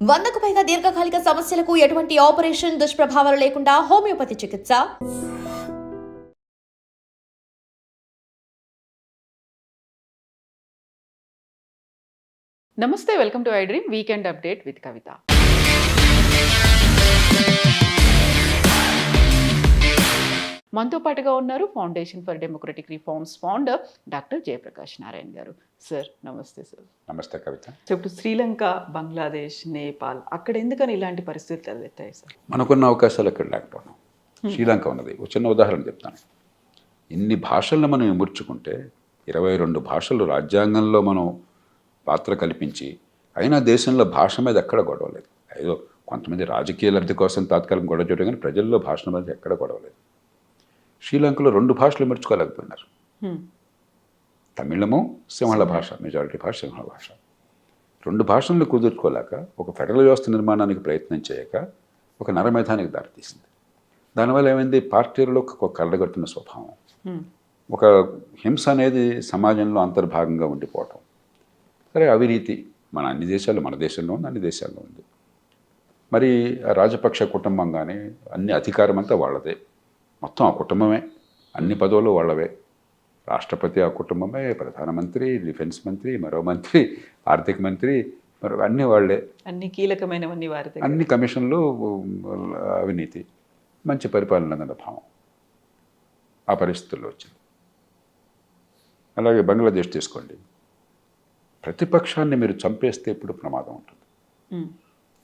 వందకు పైగా దీర్ఘకాలిక సమస్యలకు ఎటువంటి ఆపరేషన్ దుష్ప్రభావాలు లేకుండా హోమియోపతి చికిత్స. నమస్తే welcome to I Dream. Weekend update with Kavitha. మనతో పాటుగా ఉన్నారు foundation for democratic reforms founder doctor Jayaprakash Narayana garu. Sir నమస్తే సార్. నమస్తే కవిత. సో ఇప్పుడు శ్రీలంక బంగ్లాదేశ్ నేపాల్ అక్కడ ఎందుకని ఇలాంటి పరిస్థితులు తలెత్తాయి సార్? మనకున్న అవకాశాలు ఇక్కడ లేకపోవడం? శ్రీలంక ఉన్నది. ఒక చిన్న ఉదాహరణ చెప్తాను. ఇన్ని భాషలను మనం ఇముడ్చుకుంటే ఇరవై రెండు భాషలు రాజ్యాంగంలో మనం పాత్ర కల్పించి అయినా దేశంలో భాష మీద ఎక్కడ గొడవలేదు ఏదో కొంతమంది రాజకీయ లబ్ధి కోసం తాత్కాలిక గొడవ చేయడం కానీ ప్రజల్లో భాషల మీద ఎక్కడ గొడవలేదు శ్రీలంకలో రెండు భాషలు ఇముడ్చుకోలేకపోయినారు హ్మ్. తమిళము సింహళ భాష మెజారిటీ భాష సింహళ భాష. రెండు భాషలను కుదుర్చుకోలేక ఒక ఫెడరల్ వ్యవస్థ నిర్మాణానికి ప్రయత్నం చేయక ఒక నరమేధానికి దారితీసింది. దానివల్ల ఏమైంది? పార్టీలకు ఒక కళ్ళగట్టిన స్వభావం. ఒక హింస అనేది సమాజంలో అంతర్భాగంగా ఉండిపోవటం. సరే అవినీతి మన అన్ని దేశాలు మన దేశంలో ఉంది అన్ని దేశాల్లో ఉంది. మరి రాజపక్ష కుటుంబం కానీ అన్ని అధికారం అంతా వాళ్ళదే. మొత్తం ఆ కుటుంబమే. అన్ని పదవులు వాళ్ళవే. రాష్ట్రపతి ఆ కుటుంబమే ప్రధానమంత్రి డిఫెన్స్ మంత్రి మరో మంత్రి ఆర్థిక మంత్రి మరో అన్నీ వాళ్ళే. అన్ని కీలకమైనవన్నీ వారి దగ్గర. అన్ని కమిషన్లు అవినీతి. మంచి పరిపాలన భావం. ఆ పరిస్థితుల్లో వచ్చింది. అలాగే బంగ్లాదేశ్ తీసుకోండి. ప్రతిపక్షాన్ని మీరు చంపేస్తే ఇప్పుడు ప్రమాదం ఉంటుంది.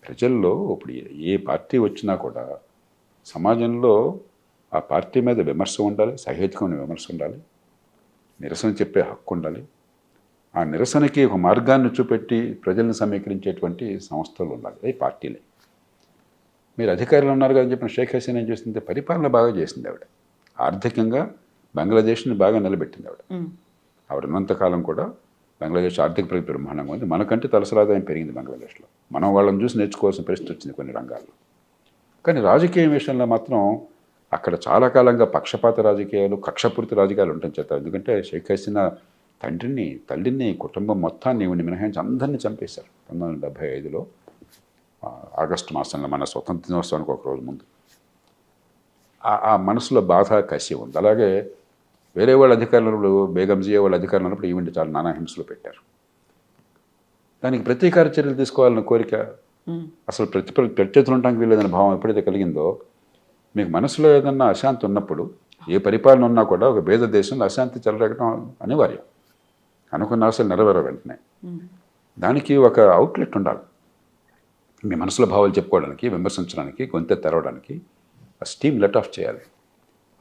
ప్రజల్లో ఇప్పుడు ఏ పార్టీ వచ్చినా కూడా సమాజంలో ఆ పార్టీ మీద విమర్శ ఉండాలి సహేతుకమైన విమర్శ ఉండాలి నిరసన చెప్పే హక్కు ఉండాలి. ఆ నిరసనకి ఒక మార్గాన్ని చూపెట్టి ప్రజల్ని సమీకరించేటువంటి సంస్థలు ఉండాలి అవి పార్టీలే. మీరు అధికారులు ఉన్నారు కదా అని చెప్పిన షేక్ హసీనా ఏం చేసింది? పరిపాలన బాగా చేసింది ఆవిడ. ఆర్థికంగా బంగ్లాదేశ్ని బాగా నిలబెట్టింది ఆవిడ. ఆవిడ ఉన్నంతకాలం కూడా బంగ్లాదేశ్ ఆర్థిక ప్రగతి బ్రహ్మాండంగా ఉంది. మనకంటే తలసరాదాయం పెరిగింది బంగ్లాదేశ్లో? మనం వాళ్ళని చూసి నేర్చుకోవాల్సిన పరిస్థితి వచ్చింది కొన్ని రంగాల్లో. కానీ రాజకీయ విషయంలో మాత్రం అక్కడ చాలా కాలంగా పక్షపాత రాజకీయాలు కక్షపూరిత రాజకీయాలు ఉండటం చేత. ఎందుకంటే షేక్ హసీనా తండ్రిని తల్లిని కుటుంబం మొత్తాన్ని ఈవిని మినహాయించి అందరినీ చంపేశారు పంతొమ్మిది వందల డెబ్బై ఐదులో. ఆగస్టు మాసంలో మన స్వతంత్ర దినోత్సవానికి ఒక రోజు ముందు. ఆ- ఆ మనసులో బాధ కసి ఉంది. అలాగే వేరే వాళ్ళ అధికారులు బేగం జియా వాళ్ళ అధికారులు ఉన్నప్పుడు ఈవెంట్ చాలా నానా హింసలు పెట్టారు. దానికి ప్రతీకార చర్యలు తీసుకోవాలన్న కోరిక. అసలు ప్రతి ప్రత్యర్థులు ఉండడానికి వీలేదన్న భావం ఎప్పుడైతే కలిగిందో మీకు మనసులో ఏదన్నా అశాంతి ఉన్నప్పుడు ఏ పరిపాలన ఉన్నా కూడా ఒక భేద దేశంలో అశాంతి చెలరేగడం అనివార్యం. అనుకున్న ఆశలు నెరవేర వెంటనే. దానికి ఒక అవుట్లెట్ ఉండాలి. మీ మనసులో భావాలు చెప్పుకోవడానికి విమర్శించడానికి గొంతె తెరవడానికి ఆ స్టీమ్ లెట్ ఆఫ్ చేయాలి.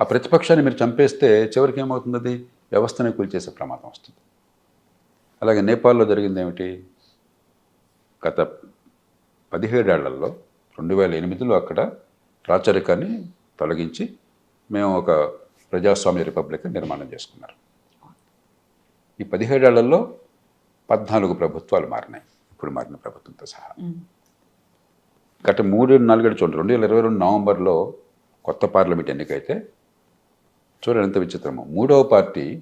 ఆ ప్రతిపక్షాన్ని మీరు చంపేస్తే చివరికి ఏమవుతుంది అది వ్యవస్థనే కూల్చేసే ప్రమాదం వస్తుంది. అలాగే నేపాల్లో జరిగింది ఏమిటి? గత పదిహేడేళ్ళలో రెండు వేల ఎనిమిదిలో అక్కడ రాచరికాన్ని తొలగించి మేము ఒక ప్రజాస్వామ్య రిపబ్లిక్ నిర్మాణం చేసుకున్నారు. ఈ పదిహేడేళ్ళలో పద్నాలుగు ప్రభుత్వాలు మారినాయి. ఇప్పుడు మారిన ప్రభుత్వంతో సహా. గత మూడు నాలుగేడు చూడండి రెండు వేల ఇరవై రెండు నవంబర్లో కొత్త పార్లమెంట్ ఎన్నికైతే చూడండి ఎంత విచిత్రమో. మూడవ పార్టీ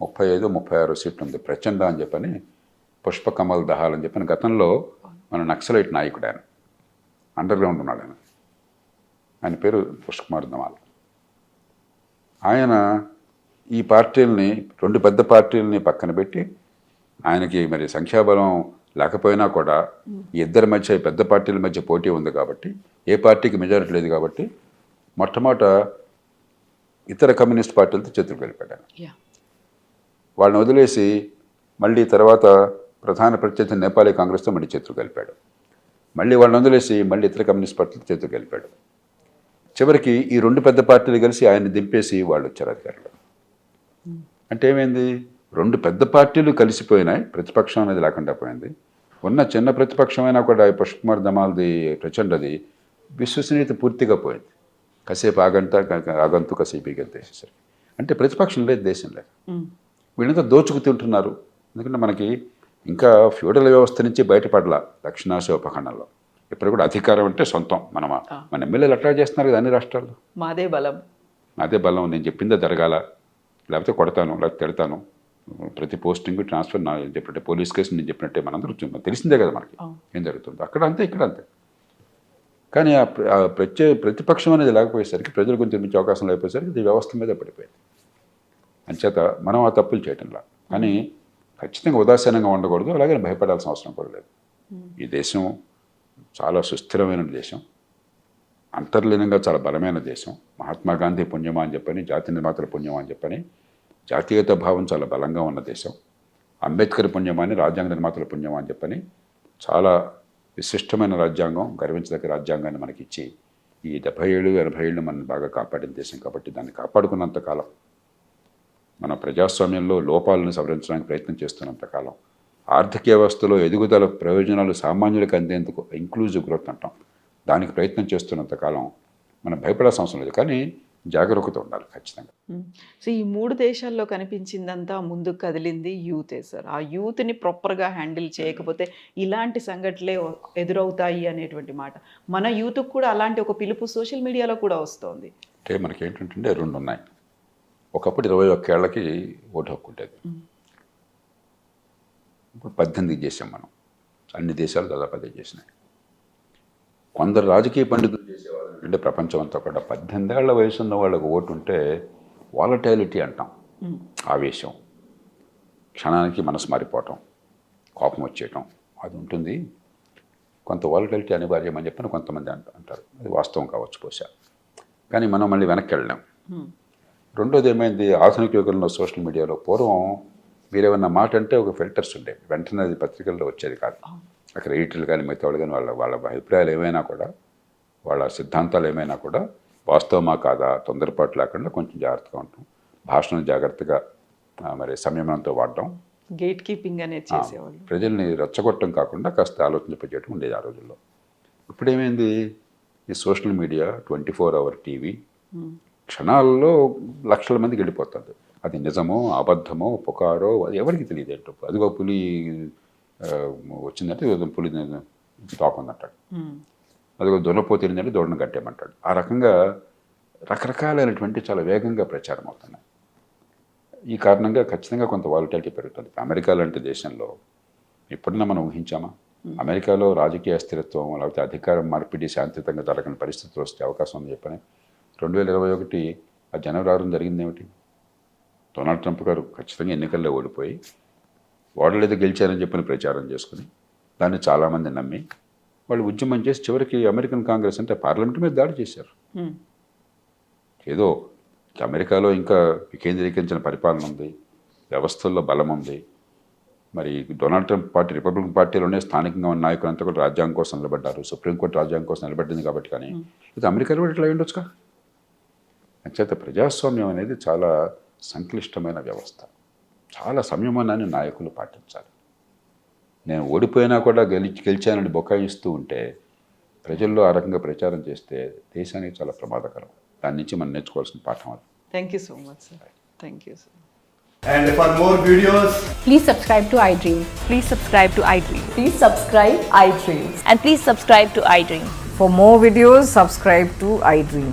ముప్పై ఐదు ముప్పై ఆరు సీట్లు ఉంది. ప్రచండ అని చెప్పని పుష్ప కమల్ దహాల్ అని చెప్పని గతంలో మన నక్సలైట్ నాయకుడు ఆయన. అండర్ గ్రౌండ్ ఉన్నాడు ఆయన. ఆయన పేరు పుష్కుమార్ దమాల్ ఆయన ఈ పార్టీలని రెండు పెద్ద పార్టీలని పక్కన పెట్టి ఆయనకి మరి సంఖ్యాబలం లేకపోయినా కూడా ఈ ఇద్దరి మధ్య పెద్ద పార్టీల మధ్య పోటీ ఉంది కాబట్టి ఏ పార్టీకి మెజారిటీ లేదు కాబట్టి మొట్టమొదట ఇతర కమ్యూనిస్ట్ పార్టీలతో చేతులు కలిపాడు వాళ్ళని వదిలేసి మళ్ళీ తర్వాత ప్రధాన ప్రత్యర్థి నేపాలీ కాంగ్రెస్తో మళ్ళీ చేతులు కలిపాడు. మళ్ళీ వాళ్ళని వదిలేసి మళ్ళీ ఇతర కమ్యూనిస్ట్ పార్టీలతో చేతులు కలిపాడు. చివరికి ఈ రెండు పెద్ద పార్టీలు కలిసి ఆయన్ని దింపేసి వాళ్ళు వచ్చారు అధికారులు. అంటే ఏమైంది? రెండు పెద్ద పార్టీలు కలిసిపోయినాయి ప్రతిపక్షం అనేది లేకుండా పోయింది. ఉన్న చిన్న ప్రతిపక్షమైనా కూడా ఈ పుష్కుమార్ దమాల్ది ప్రచండది విశ్వసనీయత పూర్తిగా పోయింది. కాసేపు ఆగంట ఆగంతు కాసేపు ఈ గంతేసేసరికి అంటే ప్రతిపక్షం లేదు దేశం లేదు. వీళ్ళంతా దోచుకు తింటున్నారు. ఎందుకంటే మనకి ఇంకా ఫ్యూడల్ వ్యవస్థ నుంచి బయటపడలా దక్షిణాసియా ఉపఖండంలో. ఇప్పుడు కూడా అధికారం అంటే సొంతం మన మన ఎమ్మెల్యేలు అట్లా చేస్తున్నారు కదా అన్ని రాష్ట్రాల్లో. మాదే బలం. అదే బలం నేను చెప్పిందే జరగాల. లేకపోతే కొడతాను లేకపోతే తిడతాను. ప్రతి పోస్టింగ్ ట్రాన్స్ఫర్ నా చెప్పినట్టే పోలీస్ కేసు నేను చెప్పినట్టే మనందరూ తెలిసిందే కదా మనకి. ఏం జరుగుతుంది? అక్కడ అంతే ఇక్కడ అంతే. కానీ ఆ ప్ర- ఆ ప్రత్యే ప్రతిపక్షం అనేది లేకపోయేసరికి ప్రజల గురించి నిర్మించే అవకాశం లేకపోయేసరికి ఇది వ్యవస్థ మీద పడిపోయింది. అంచేత మనం ఆ తప్పులు చేయటంలా. కానీ ఖచ్చితంగా ఉదాసీనంగా ఉండకూడదు అలాగే భయపడాల్సిన అవసరం కూడా లేదు. ఈ దేశం చాలా సుస్థిరమైన దేశం అంతర్లీనంగా చాలా బలమైన దేశం. మహాత్మా గాంధీ పుణ్యమా అని చెప్పని జాతి నిర్మాతల పుణ్యమా అని చెప్పని జాతీయత భావం చాలా బలంగా ఉన్న దేశం. అంబేద్కర్ పుణ్యమా అని రాజ్యాంగ నిర్మాతల పుణ్యమా అని చెప్పని చాలా విశిష్టమైన రాజ్యాంగం గర్వించదగ్గ రాజ్యాంగాన్ని మనకి ఇచ్చి ఈ డెబ్బై ఏళ్ళు ఎనభై ఏళ్ళు మనం బాగా కాపాడిన దేశం కాబట్టి దాన్ని కాపాడుకున్నంత కాలం మన ప్రజాస్వామ్యంలో లోపాలను సవరించడానికి ప్రయత్నం చేస్తున్నంత కాలం ఆర్థిక వ్యవస్థలో ఎదుగుదల ప్రయోజనాలు సామాన్యులకు అందేందుకు ఇంక్లూజివ్ గ్రోత్ అంటాం. దానికి ప్రయత్నం చేస్తున్నంత కాలం మనం భయపడాల్సిన అవసరం లేదు కానీ జాగరూకత ఉండాలి ఖచ్చితంగా. సో ఈ మూడు దేశాల్లో కనిపించిందంతా ముందుకు కదిలింది యూతే సార్. ఆ యూత్ని ప్రాపర్గా హ్యాండిల్ చేయకపోతే ఇలాంటి సంఘటనలే ఎదురవుతాయి అనేటువంటి మాట. మన యూత్కి కూడా అలాంటి ఒక పిలుపు సోషల్ మీడియాలో కూడా వస్తోంది. అంటే మనకి ఏంటంటే రెండు ఉన్నాయి ఒకప్పుడు ఇరవై ఒక్కేళ్ళకి ఓటు హక్కు ఉండేది. ఇప్పుడు పద్దెనిమిది చేసాం మనం. అన్ని దేశాలు దాదాపు అదే చేసినాయి. కొందరు రాజకీయ పండితులు చేసేవాళ్ళు అంటే ప్రపంచం అంతా కూడా పద్దెనిమిది ఏళ్ళ వయసు ఉన్న వాళ్ళకి ఓటు ఉంటే వాలటాలిటీ అంటాం. ఆవేశం. క్షణానికి మనసు మారిపోవటం కోపం వచ్చేయటం అది ఉంటుంది. కొంత వాలటాలిటీ అనివార్యం అని చెప్పని కొంతమంది అంట అంటారు. అది వాస్తవం కావచ్చు బహుశా. కానీ మనం మళ్ళీ వెనక్కి వెళ్ళాం. రెండోది ఏమైంది? ఆధునిక యుగంలో సోషల్ మీడియాలో పూర్వం మీరేమన్నా మాట అంటే ఒక ఫిల్టర్స్ ఉండేవి. వెంటనే అది పత్రికల్లో వచ్చేది కాదు. అక్కడ ఎడిటర్లు కానీ మిగతా వాళ్ళు కానీ వాళ్ళ వాళ్ళ అభిప్రాయాలు ఏమైనా కూడా వాళ్ళ సిద్ధాంతాలు ఏమైనా కూడా వాస్తవమా కాదా తొందరపాటు లేకుండా కొంచెం జాగ్రత్తగా ఉంటాం. భాషను జాగ్రత్తగా మరి సంయమనంతో వాడటం గేట్ కీపింగ్ అనేది చేసేవాళ్ళు. ప్రజల్ని రెచ్చగొట్టడం కాకుండా కాస్త ఆలోచించపేయటం ఉండేది ఆ రోజుల్లో. ఇప్పుడు ఏమైంది ఈ social media twenty four hour TV. క్షణాల్లో లక్షల మందికి వెళ్ళిపోతుంది. అది నిజమో అబద్ధమో పుకారో అది ఎవరికి తెలియదు అదిగో పులి వచ్చిందంటే పులి తోకుందంటాడు. అదిగో దొనపోతిందంటే దొడను కట్టేయమంటాడు. ఆ రకంగా రకరకాలైనటువంటి చాలా వేగంగా ప్రచారం అవుతున్నాయి ఈ కారణంగా ఖచ్చితంగా కొంత వాలిటాలిటీ పెరుగుతుంది. అమెరికా లాంటి దేశంలో ఎప్పుడన్నా మనం ఊహించామా? అమెరికాలో రాజకీయ స్థిరత్వం లేకపోతే అధికారం మార్పిడి శాంతియుతంగా జరగని పరిస్థితులు వస్తే అవకాశం ఉంది చెప్పని. రెండు వేల ఇరవై ఒకటి ఆ జనవరి ఆరున జరిగింది ఏమిటి? డొనాల్డ్ ట్రంప్ గారు ఖచ్చితంగా ఎన్నికల్లో ఓడిపోయి ఓడలేదు గెలిచారని చెప్పని ప్రచారం చేసుకుని దాన్ని చాలామంది నమ్మి వాళ్ళు ఉద్యమం చేసి చివరికి అమెరికన్ కాంగ్రెస్ అంటే పార్లమెంట్ మీద దాడి చేశారు. ఏదో అమెరికాలో ఇంకా వికేంద్రీకరించిన పరిపాలన ఉంది వ్యవస్థల్లో బలం ఉంది. మరి డొనాల్డ్ ట్రంప్ పార్టీ రిపబ్లికన్ పార్టీలోనే స్థానికంగా ఉన్న నాయకులంతా కూడా రాజ్యాంగం కోసం నిలబడ్డారు. సుప్రీంకోర్టు రాజ్యాంగం కోసం నిలబడింది కాబట్టి కానీ ఇది అమెరికాలో కూడా ఇట్లా ఉండొచ్చుగా? అంచేత ప్రజాస్వామ్యం అనేది చాలా సంక్లిష్టమైన వ్యవస్థ చాలా సంయమనాన్ని నాయకులు పాటించాలి నేను ఓడిపోయినా కూడా గెలిచి గెలిచానని బొకాయిస్తూ ఉంటే ప్రజల్లో ఆ రకంగా ప్రచారం చేస్తే దేశానికి చాలా ప్రమాదకరం దాని నుంచి మనం నేర్చుకోవాల్సిన పాఠం అది thank you so much sir thank you sir And for more videos, Please subscribe to iDream. Please subscribe to iDream. Please subscribe iDream. And please subscribe to iDream. For more videos, subscribe to iDream.